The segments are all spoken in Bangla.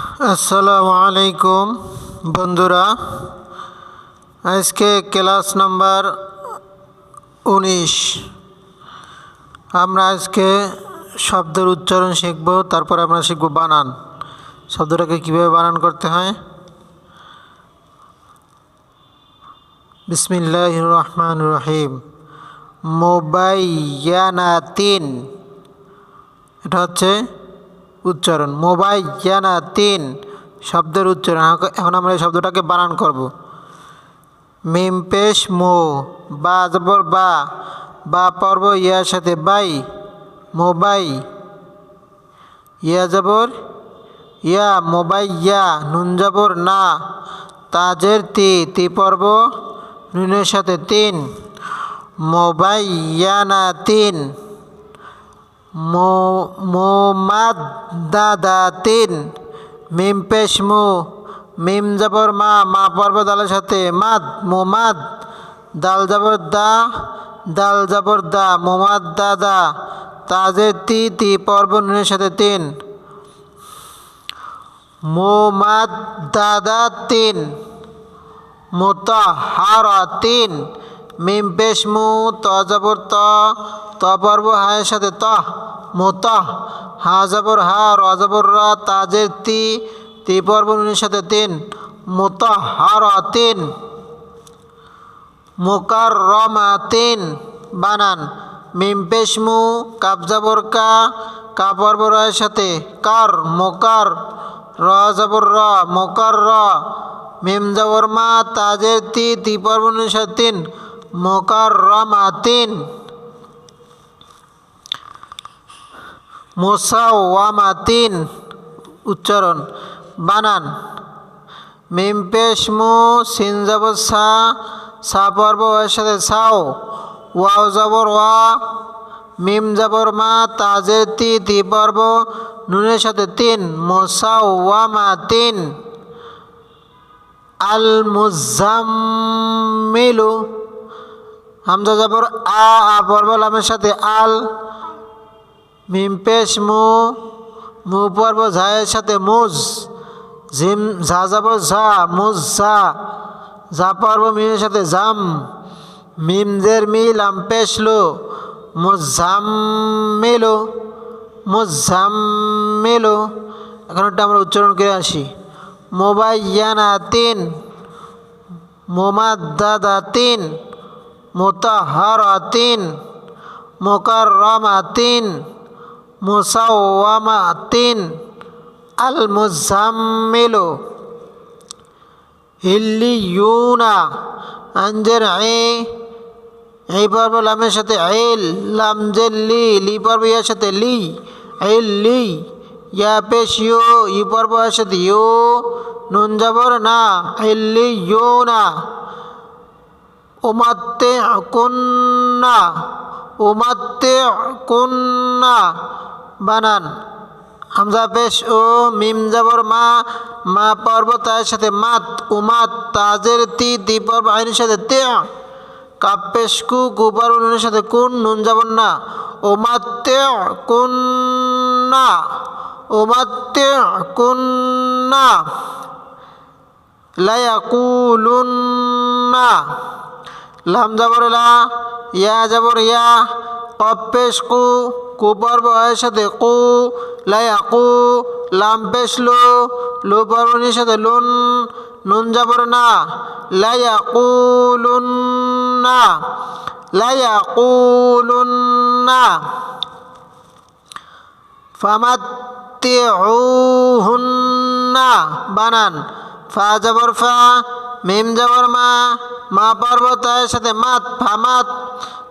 আসসালামু আলাইকুম বন্ধুরা। আজকে ক্লাস নাম্বার উনিশ। আমরা আজকে শব্দের উচ্চারণ শিখব, তারপর আমরা শিখব বানান। শব্দটাকে কীভাবে বানান করতে হয়? বিসমিল্লাহ রহমান রহিম। মোবাইয়ানাতিন। এটা হচ্ছে উচ্চারণ। মোবাইয়ানা তিন শব্দের উচ্চারণ। এখন আমরা এই শব্দটাকে বানান করব। মিম পেশ মো, বা জবর বা বা পর্ব, ইয়ার সাথে বাই মোবাই ইয়া জবর, ইয়া মোবাই ইয়া, নুন জবর, না, তাজের তি তি পর্ব, নুনের সাথে তিন মোবাইয়ানা তিন মোমাদ দাদা তিন মিম পেশ মু। মিম জবর মা মা পর্ব দালের সাথে। মাদ, মোমাদ। দাল জবর দা, দাল জবর দা মোমাদ দাদা তাজে তি তি পর্ব নুনের সাথে তিন। মোমাদ দাদা তিন মোতাহারা তিন মিম পেশ মু, ত জবর ত ত পর্ব হায়ের সাথে ত মোত হা জবর হা র জবর র তাজের তি তি পর্ব নুনের সাথে তিন মোত হার, তিন মোকার রমা তিন বানান, মিম পেশ মু কাপ জবর কা কা পর্ব রয়ের সাথে, কার, মোকার র জবর র, মোকার র, মিম জবর মা, তাজের তি তি পর্ব নুনের সাথে তিন মোকার রমা তিন মোসাওয়ামাতিন, উচ্চারণ, বানান। মিম পেশ মু সিন জবর সা সা পর্ব এর সাথে সাও। ওয়াও জবর ওয়া, মিম জবর মা, তাজের তি তি পর্ব, নুনের সাথে তিন। মোসাওয়ামা তিন আল মুজাম্মিলু হামজা জবর আ আ পর্ব লামের সাথে আল। মিম পেশ মু মু পর্ব ঝায়ের সাথে মুজ ঝিম ঝা যাব ঝা, মুজ ঝা ঝা পর্ব মিমের সাথে জাম মিম জের মি লাম পেশ লো মুজাম মেলো মুজাম মেলো। এখন একটা আমরা উচ্চারণ করে আসি। মোবাইয়ানা তিন মোমাদ্দাদা তিন মোতাহারা তিন মোকাররমা তিন মুসাওয়ামাতিন আল মুজাম্মিলু হিল্লিয়ুনা আঞ্জের এ, এই পর্ব লামের সাথে এল লাম জের লি লি পর্ব ইয়ার সাথে লি এল লি, ইয়া পেশ ইউ, ই পর্ব এর সাথে ইউ, নুন যাবর না এল্লি ইউ না উমাত্তে কুন্না উমাত্তে কুন্না বানান। হামজা পেশ ও মিম মা মা পর্ব তার সাথে মাত, উমাত, তাজের তি দি পর্ব আইনের সাথে তে, কাপ পেশ কু নুনের সাথে কুন, নুন যাবর না। উমাত্তে কুন্না উমাত্তে কুন্না লায়াকুলুন্না লাম যাবর লা, ইয়া যাবর ইয়া, কপ পেশ কু কু পর্ব এর সাথে কু লায়া কু লাম পেশ লো লো সাথে লুন, নুন যাবর না লায়া কুলুন্না লায়া কুলুন্না ফামাত্তিউহুন্না বানান। ফা যাবর ফা, মিম যাবর মা মা পর্বতের সাথে মাত ফামাত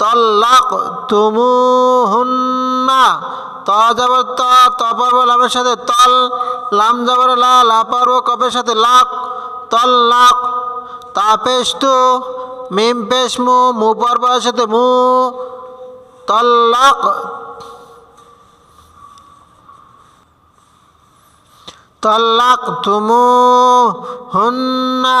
তল্লাক তুমু হুন্না ত যাবর ত ত পর্ব লামের সাথে তল, লাম যাবর লা লা পর্ব কপের সাথে লাক তল লাক তা পেশ মিম পেশ মু মু পর্বের সাথে মু, তল্লাক। তল্লাক তুমু হুন্না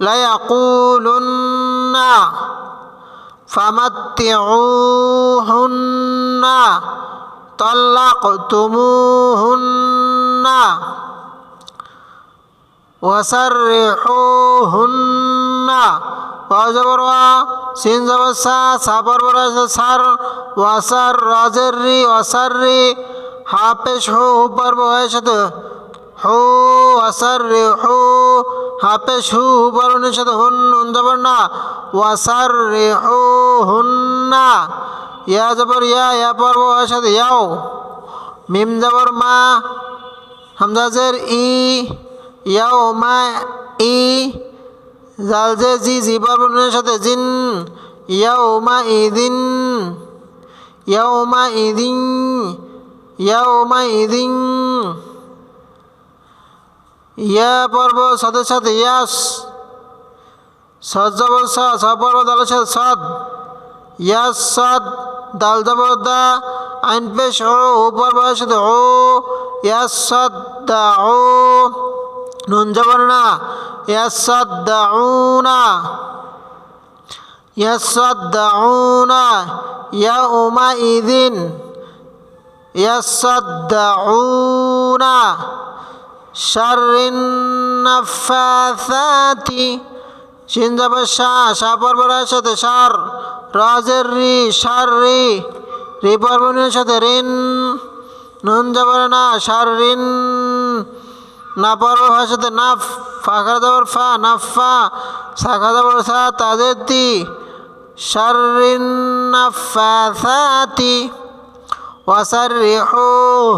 ليقولن فمتعوهن طلقتموهن وسرحوهن وجبر سين زبر سا سابر برا سر وسر رازري وسري حابش هو بر بوهشت هو وسرحو রে হো হাপেশ হু বরণের সাথে হুন জবর না ওয়াসার রে হো হুন্না ইয়া জবর ইয়া ইয়া পর্ব সাথে ইয়াও। মিম জবর মা হামজাজের ই, ইয়াও মা ই, জাল যে জি জি পর্বনের সাথে জিন। ইয়াও মা ইদিন ইয়াও মা ইদিন ইয়াও মা ইদিন ইয়া পর্ব সাথে সাথে, ইয়াস। সদ জবর সা স পর্ব দালের সাথে সদ ইয়াস সদ দাল জবর দা, আইন পেশ, ও পর্ব এর সাথে ও। ইয়াস সদ দা, ও। নুন জবর না। ইয়াস সদ দা না। ইয়াস সদ দা شر النفاثات শিন যাবে শা শা পর্বরের সাথে সার রাজের রি সার রি রি পর্বনের সাথে ঋণ নুন যাবে না সার ঋণ না পর্বের সাথে নাফ ফাঁকা যাবার ফা নাফা শাখা যাবার সা তাদের তি শারিন নাফাসাতি وسرحوهن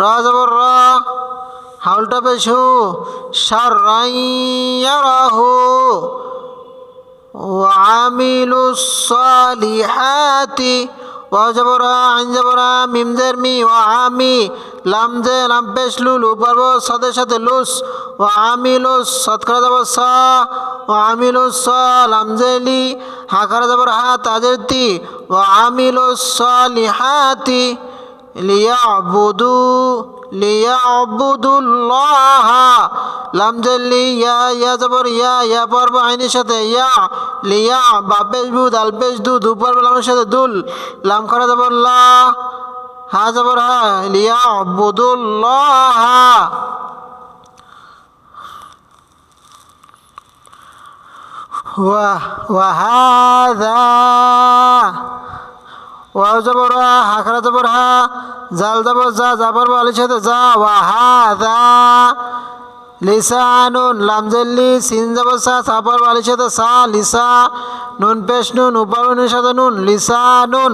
র জবর র হাউলটা পেশু সার রাই রাহু وعملوا الصالحات وجبرا عن جبرا ميم درمي وعامي লাম জে লাম পেশ লুল উপর সাথে সাথে লুস ও আমিলু সৎ করা যাব সা ও আমিলু স লাম জে লি হা করা যাব হা তাজের তি ও আমিলু সালিহাতি লিয়াবুদু লিয়াবুদুল্লাহ লাম জে লি ইয়া ইয়া জবর ইয়া ইয়া পর্ব আইনের সাথে ইয়া লিয়া বাপেশ বু দাল পেশ দু দু পর্ব লামের সাথে দুল লাম করা যাব লা হা জবর হা লিয়া আবুদুল্লাহ وهذا ওয়াও জবর হা খারা জবর হা জাল জবর যা জাবর আলির সাথে যা ওয়াহাদা লিসানুন লামজেল্লি সিন জবর সা সাবর আলির সাথে সা, লিসা, নুন পেশ নুন উপরুনের সাথে নুন, লিসানুন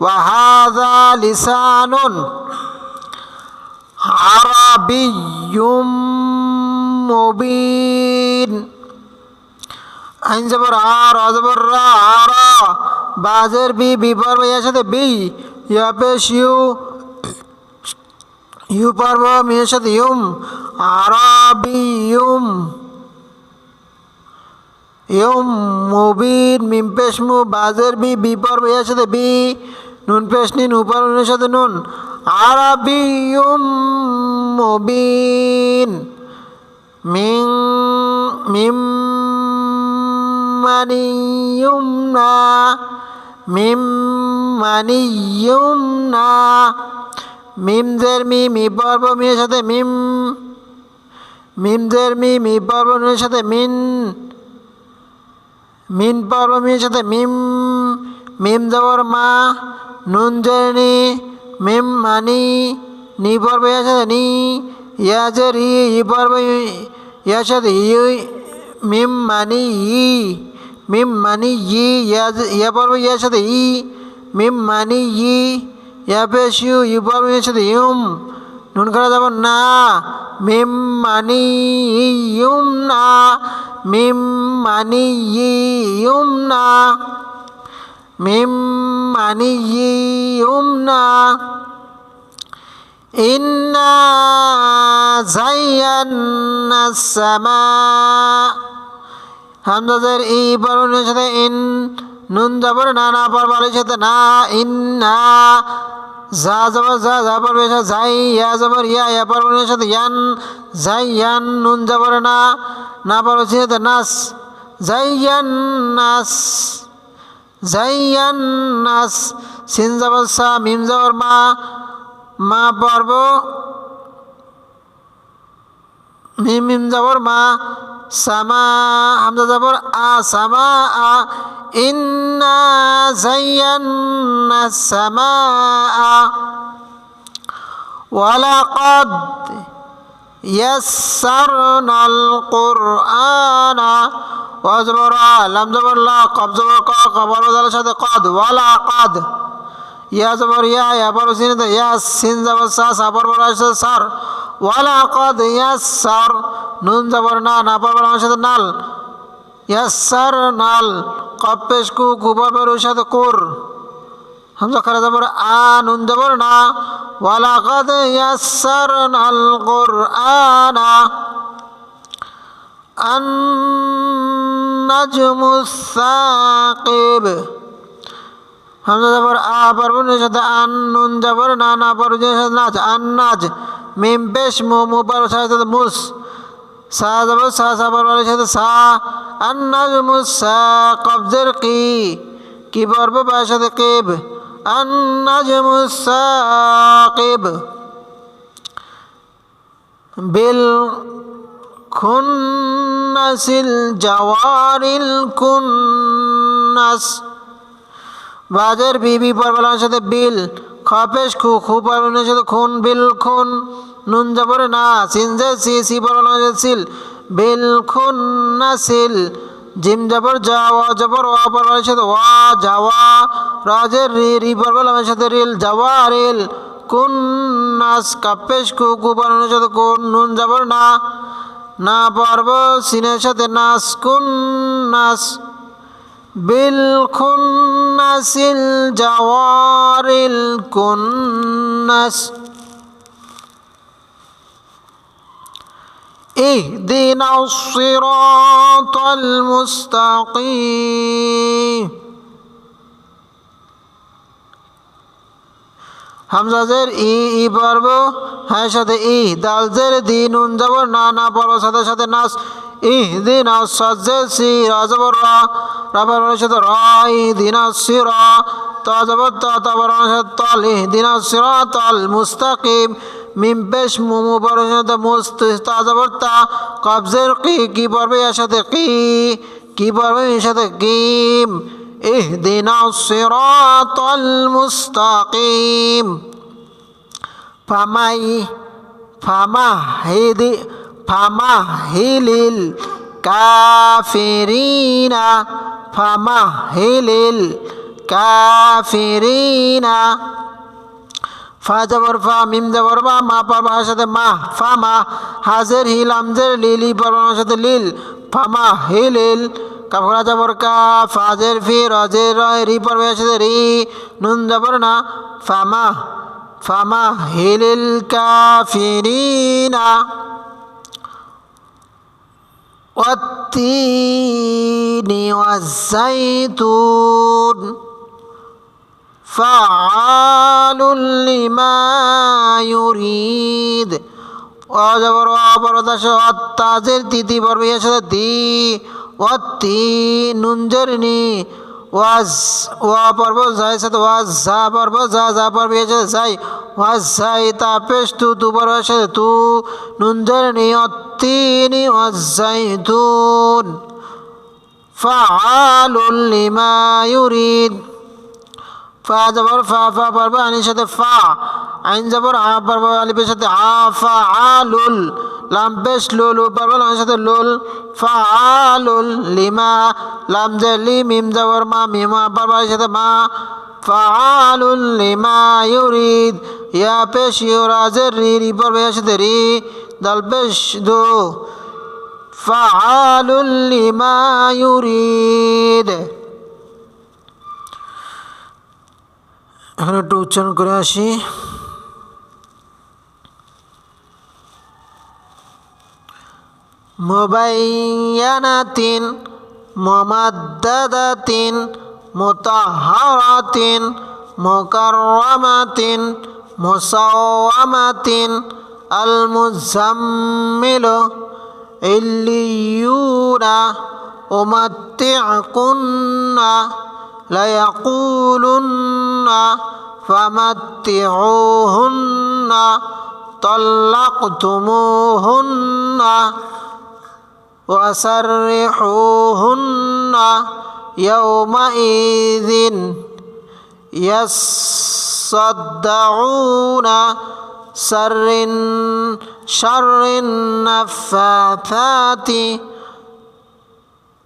ওয়াহাদা লিসানুন। আরাবিয়ুম মুবিন। আইন জবর আর অজবর রা আর বাজের বি বিপর্ব ইয়ার সাথে বি ইয়া পেশ ইউ ইউ পর্ব মিয়ের সাথে ইউম আরাবিয়ুম ইউম মুবিন মিম পেশ মু বাজের বি বিপর্ব ইয়ার সাথে বি নুন পেশ নিন উপর নুনের সাথে নুন আরাবিয়ুম মুবিন মিং মিম মানি ইউমনা মিম মানি ইউমনা মিমজের মি মি পর্ব মিয়ের সাথে মিম। মিমজের মি মি পর্ব মিয়ের সাথে মিন। মিন পর্ব মিয়ের সাথে মিম। মিম জবর মা, নুন জেরনি মিম মানি, নি পর্ব ইয়ার সাথে নি। ইয়াজের ই পর্ব ইয়ার সাথে ই, মিম মানি ই। মিম মানি ই ইয়া পর্ব ইয়ার সাথে ই মিম মানি ই ইয়া পেশ ইউ ইউ পর্ব ইয়ার সাথে ইউম নুন করা যাব না মিম মানি ইউম না মিম মানি ইউম না মিম মানি ইউম না ইন্না জাইয়ান্না সামা হামজাদের ই পরনের সাথে ইন, নুন যাবর না না পরবারের সাথে না, ইন্না, যা যাবর যা যা পরবের সাথে, যাই, ইয়া যাবর ইয়া ইয়া পরবের সাথে, ইয়ান, যাই, ইয়ান, নুন যাবর না না পরবের সাথে, নাস যাইয়ান নাস যাইয়ান নাস, সিন যাবর সা, মিম যাবর মা মা পর্ব, মিম মিম যাবর মা সামা হামজা যাবর আ সামা আ ইন্না জাইয়ান্না সামা ওয়ালাকাদ يسرنا القرآن وزبر لم زبر لا قب زبر قا قبر بدل সাথে قد ولا قد ইয়া জবর ইয়া ইয়া বড় সিনে তো ইয়া সিন জবর সা সা বড় বড় আছে সার ওয়ালা কদ ইয়াসার নুন জবর না না বড় বড় সাথে নাল ইয়াসার নাল কপেশ কু কুবর বড় সাথে কুর হামজা খারা জবর আ নুন জবর না ওয়ালা কদ ইয়াসার নাল কুরআনা النجم الثاقب হামজা যাবর আ পারবনের সাথে আন নুন যাবর না না পারবনের সাথে নাচ আন নাচ মিম পেশ মু মু পারব সাথে মুস, সা যাবর সা সা পারবনের সাথে সা আন মুস সা কবজের কি কি পারব পায়ের সাথে কেব আন নাচ মুস সা কেব। বিল খুন্নাসিল জওয়ারিল কুন্নাস বাজের বিবি পরবলার সাথে বিল খপেশ খু খু পরবলার খুন, বিল খুন, নুন যাবরে না সিনজে সি সি পরবলার সাথে সিল, বিল খুন না জিম যাবর যা ওয়া যাবর ওয়া পরবলার সাথে ওয়া যাওয়া রাজের রি রি পরবলার সাথে রিল, যাওয়া রিল কুন নাস কাপেশ কু কু পরবলার সাথে কুন নুন যাবর না না পর্ব সিনের সাথে নাস কুন নাস بالخنس الجوار الكنس اهدنا الصراط المستقيم হামজাজের ই ই পর্ব হ্যাঁ সাথে ই দালজের দি নুন যাবর না না পর্ব সাথে সাথে নাস ইহ দিন সজ্জের সি রাজবর রা রাবার সাথে র ই দিন সি র তাজবর ত তাবর সাথে তল ইহ দিন সির তল মুস্তাকিম মিম পেশ মুমু পর সাথে মুস্ত তাজবর তা কবজের কি কি পর্বে এর সাথে কি কি পর্বে এর সাথে কিম اهدنا الصراط المستقيم فماي فمهد فمهل الكافرين ফামাহিলিল কাফিরিনা ফা জবর ফা মিম জবর বা মা পারবার সাথে মা ফা মা হাজের হিল আমজের লিল ই পারবার সাথে লিল ফামা হিল হিল কাফরা জবর কা ফাজের ফি রজের রয় রি পারবার সাথে রি নুন জবর না ফামা ফামা হিলিল কাফিরিনা والتين والزيتون فعال لما يريد অজবর অপরদাস অত্তাজের তিতি পর্বে সাথে দি অতি নুনজের নি ওয়াজ, ওয়া পর্ব যায় সাথে ওয়াজ, যা পর্ব, যা যা পর্ব এসে যাই, ওয়াজ, যাই, তা পেশ, তু তু পর্ব সাথে তু নুনজের নিয়ত্তিনি ওয়াজ, যাই তুন ফাআলুল লিমা ইউরিদ। ফা জবর, ফা ফা পর্ব, আনির সাথে ফা। আইন জবর, আ পর্ব, আলিফের সাথে আ, ফা, আলুল লাম পেশ লুল উ পর্ব লামের সাথে লুল ফা আলুল লিমা, লাম জে লি মিম জবর মা, মিমা আলির সাথে মা ফাআলুল লিমা ইউরিদ, ইয়া পেশ ইউরাজের রি রি এর সাথে রি, দাল পেশ দু ফাআলুল লিমা ইউরিদ। এখন একটু উচ্চারণ করে আসি। মুবাইয়ানাতিন মুমাদ্দাদাতিন মুতাহারাতিন মুকাররামাতিন মুসাওয়ামাতিন আল মুজাম্মিলু إليون أمتعكن ليقولن فمتعوهن طلقتموهن وسرحوهن يومئذ يصدعون سر شر النفاثات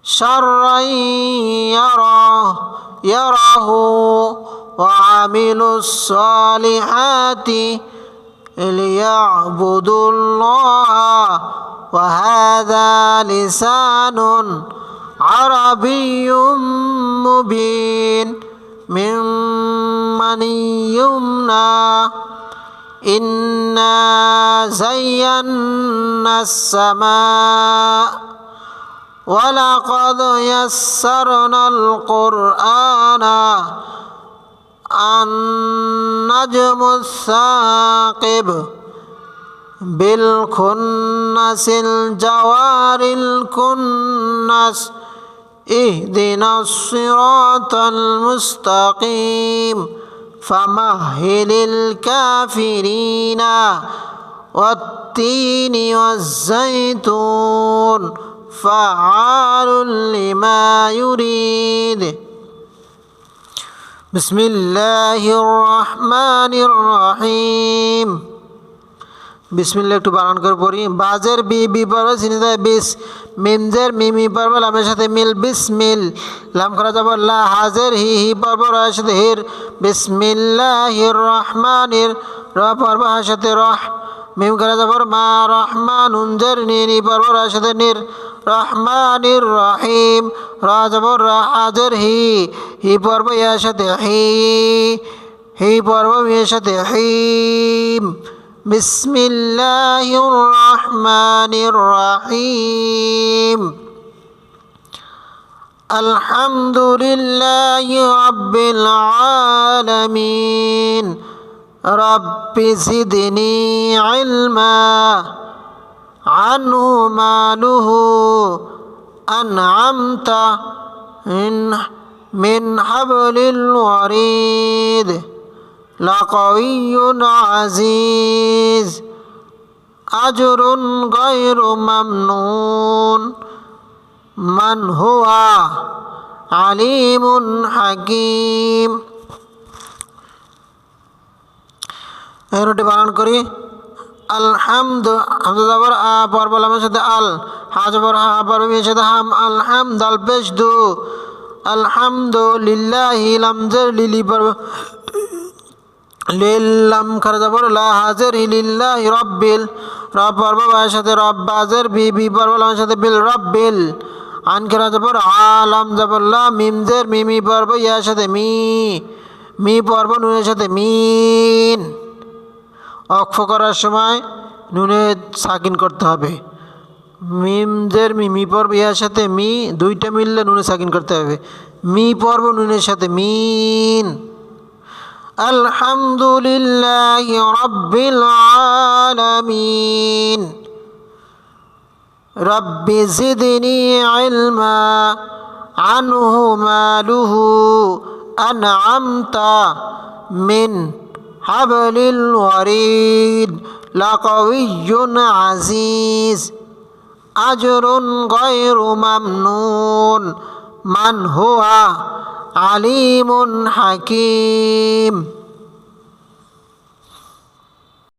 شرا يراه يراه وعملوا الصالحات ليعبدوا الله وهذا لسان عربي مبين ممن يمنى. إنا زينا السماء ولقد يسرنا القرآن النجم الثاقب. بالكنس الجوار الكنس اهدنا الصراط المستقيم فمهل الكافرين والتين والزيتون فعال لما يريد بسم الله الرحمن الرحيم বিসমিল্লা একটু বানান করে পড়ি। বাজের বি বি পর্ব চিনিতে বিস। মিমজের মিমি পর্ব লামের সাথে মিল, বিসমিল। লাম করা যাব লা, হাজের, হি হি পর্ব রয়ের সাথে হির। বিসমিল্লাহির রহমানির র পর্ব হার সাথে রহ। মিম করা যাব মা রহমান উনজের নি নি পর্ব রয়ের সাথে নির। রহমানির রহিম। র যাব র, হাজের, হি। হি পর্ব ইয়ার সাথে হি। হি পর্ব ইয়ের সাথে হিম। بسم الله الرحمن الرحيم. الحمد لله رب العالمين. رب زدني علما. عنه ماله. أنعمت. من من حبل الوريد. لقوي عزيز أجر غير ممنون من هو عليم حكيم এরটি বানান করি আলহামদ হামদ জবর আ পর্ব লামের সাথে আল হা জবর হা পর্ব সাথে হাম আলহামদ আল পেশ দু আলহামদুলিল্লাহি লামজের লিলি পর্ব লিল্লাম খারা যাবর লা হাজের লিল্লাহি রব্বিল। রব পর্ব বায়ের সাথে রব বাজের, বি বি পর্ব লামের সাথে বিল রব্বিল। আন খারা যাবর আলাম যাবর লা মিমজের, মিমি পর্ব, ইয়ার সাথে মি মি পর্ব, নুনের সাথে মিন। অক্ষ করার সময় নুনে সাকিন করতে হবে। মিমজের, মিমি পর্ব, ইয়ার সাথে মি, দুইটা মিললে নুনে সাকিন করতে হবে। মি পর্ব, নুনের সাথে মিন। الحمد لله رب العالمين رب زدني علما عنه ماله أنعمت من حبل الوريد لقوي عزيز أجر غير ممنون من هو আলিমুন হাকিম।